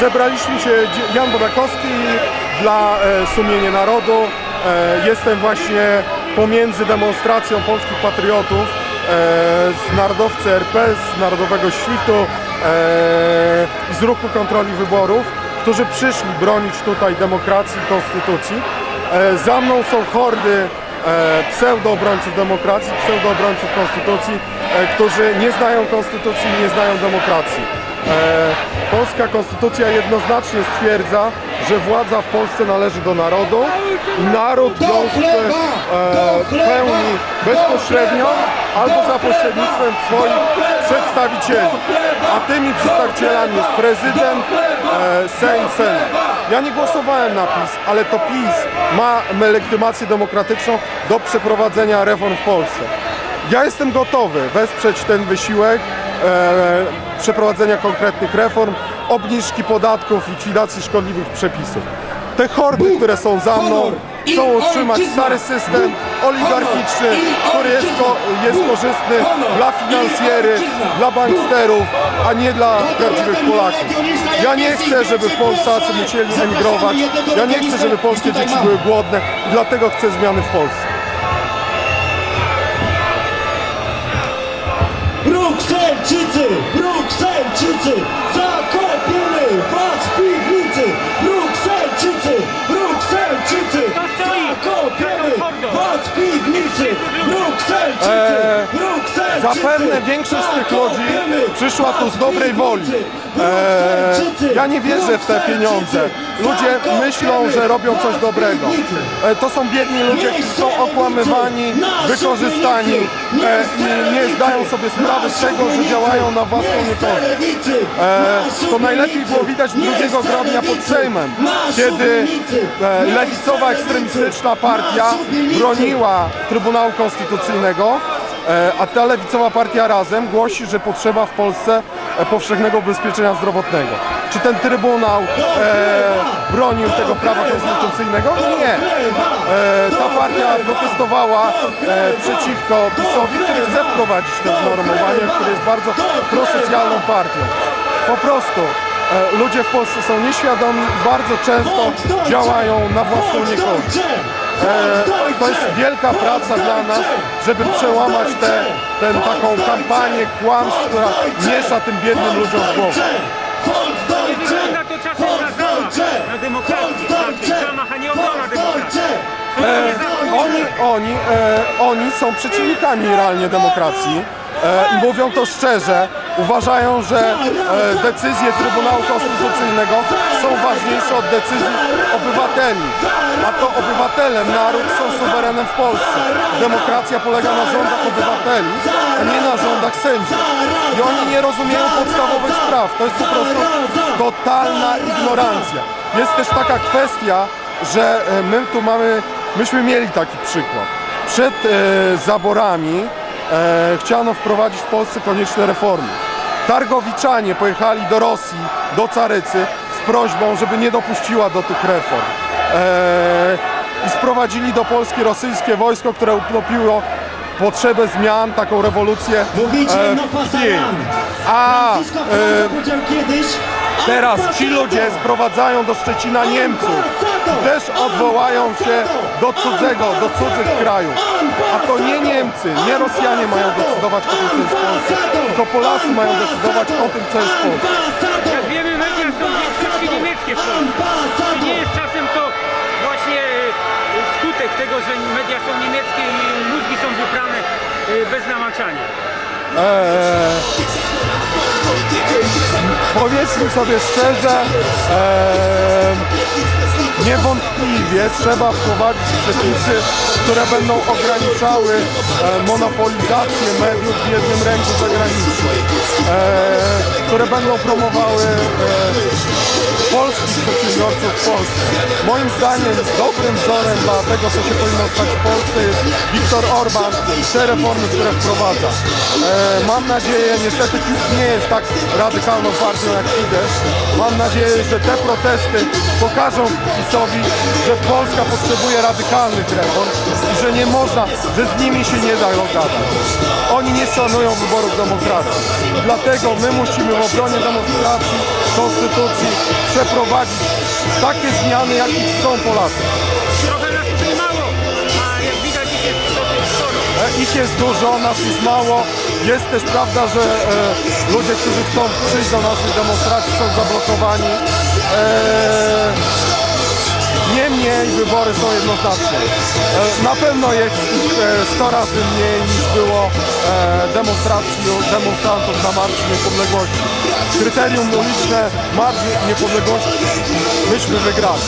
zebraliśmy się, Jan Bodakowski dla e, Sumienia Narodu. E, jestem właśnie pomiędzy demonstracją polskich patriotów e, z Narodowcy RP, z Narodowego Świtu z Ruchu Kontroli Wyborów, którzy przyszli bronić tutaj demokracji i konstytucji. Za mną są hordy pseudoobrońców demokracji, pseudoobrońców konstytucji, którzy nie znają konstytucji i nie znają demokracji. E, Polska konstytucja jednoznacznie stwierdza, że władza w Polsce należy do narodu i naród ją e, pełni bezpośrednio albo za pośrednictwem swoich przedstawicieli. A tymi przedstawicielami jest prezydent, e, Sejm, Senat. Ja nie głosowałem na PiS, ale to PiS ma legitymację demokratyczną do przeprowadzenia reform w Polsce. Ja jestem gotowy wesprzeć ten wysiłek e, przeprowadzenia konkretnych reform, obniżki podatków, likwidacji szkodliwych przepisów. Te hordy, które są za mną, chcą utrzymać stary system oligarchiczny, który jest, ko- jest korzystny dla finansjery, dla banksterów, a nie dla prawdziwych Polaków. Ja nie chcę, żeby Polsacy musieli emigrować. Ja nie chcę, żeby polskie dzieci były głodne i dlatego chcę zmiany w Polsce. Brukselczycy, Brukselczycy, zakopiemy was w piwnicy! Brukselczycy, Brukselczycy, zakopiemy was w piwnicy! Brukselczycy, Eee, Brukselczycy, Zapewne większość z tych ludzi przyszła tu z dobrej woli. Eee, ja nie wierzę w te pieniądze. Ludzie myślą, że robią coś dobrego. piwnicy! E, To są biedni ludzie, którzy są okłamywani, wykorzystani e, i nie zdają sobie sprawy z tego, że działają na własną niekorzyść. To najlepiej było widać 2 grudnia pod Sejmem, kiedy lewicowa ekstremistyczna partia broniła Trybunału Konstytucyjnego, a ta lewicowa partia razem głosi, że potrzeba w Polsce e, powszechnego ubezpieczenia zdrowotnego. Czy ten Trybunał e, bronił tego prawa konstytucyjnego? Nie. E, ta partia protestowała e, przeciwko PiSowi, który chce wprowadzić to normowanie, który jest bardzo prosocjalną partią. Po prostu e, ludzie w Polsce są nieświadomi i bardzo często działają na własną niekorzyść. E, to jest wielka praca dla nas, żeby przełamać tę tę taką kampanię kłamstw, która miesza tym biednym ludziom w głowę. E, niezakonione. oni, oni, e, oni są przeciwnikami realnie demokracji e, i mówią to szczerze. Uważają, że e, decyzje Trybunału Konstytucyjnego są ważniejsze od decyzji obywateli. A to obywatelem, naród są suwerenem w Polsce. Demokracja polega na rządach obywateli, a nie na rządach sędziów. I oni nie rozumieją podstawowych spraw. To jest po prostu totalna ignorancja. Jest też taka kwestia, że e, my tu mamy, myśmy mieli taki przykład. Przed e, zaborami e, chciano wprowadzić w Polsce konieczne reformy. Targowiczanie pojechali do Rosji, do Carycy z prośbą, żeby nie dopuściła do tych reform. E, I sprowadzili do Polski rosyjskie wojsko, które utopiło potrzebę zmian, taką rewolucję Mówicie e, no. A e, Teraz ci ludzie sprowadzają do Szczecina Niemców też odwołają się do cudzego, do cudzych krajów. A to nie Niemcy, nie Rosjanie mają decydować o tym, co jest w Polsce, tylko Polacy mają decydować o tym, co jest w Polsce. Jak wiemy, media są większości niemieckie w Polsce. Czy nie jest czasem to właśnie e, skutek tego, że media są niemieckie i mózgi są wyprane e, bez namaczania? Eee, powiedzmy sobie szczerze, eee, niewątpliwie trzeba wprowadzić przepisy, które będą ograniczały e, monopolizację mediów w jednym ręku zagranicznym, e, które będą promowały e, polskich przedsiębiorców w Polsce. Moim zdaniem dobrym wzorem dla tego, co się powinno stać w Polsce jest Viktor Orban i te reformy, które wprowadza. E, mam nadzieję, niestety PiS nie jest tak radykalną partią jak Fidesz. Mam nadzieję, że te protesty pokażą PiSowi, że Polska potrzebuje radykalnych reform i że nie można, że z nimi się nie da dogadać. Nie szanują wyborów demokracji. Dlatego my musimy w obronie demokracji, konstytucji przeprowadzić takie zmiany, jakich chcą Polacy. Trochę nas mało, a jak widać ich jest dosyć sporo. E, Ich jest dużo, nas jest mało. Jest też prawda, że e, ludzie, którzy chcą przyjść do naszych demonstracji są zablokowani. E, Niemniej wybory są jednoznaczne. E, Na pewno jest ich e, 100 razy mniej niż było e, demonstracji demonstrantów na Marszu Niepodległości. Kryterium uliczne Marsz Niepodległości myśmy wygrali.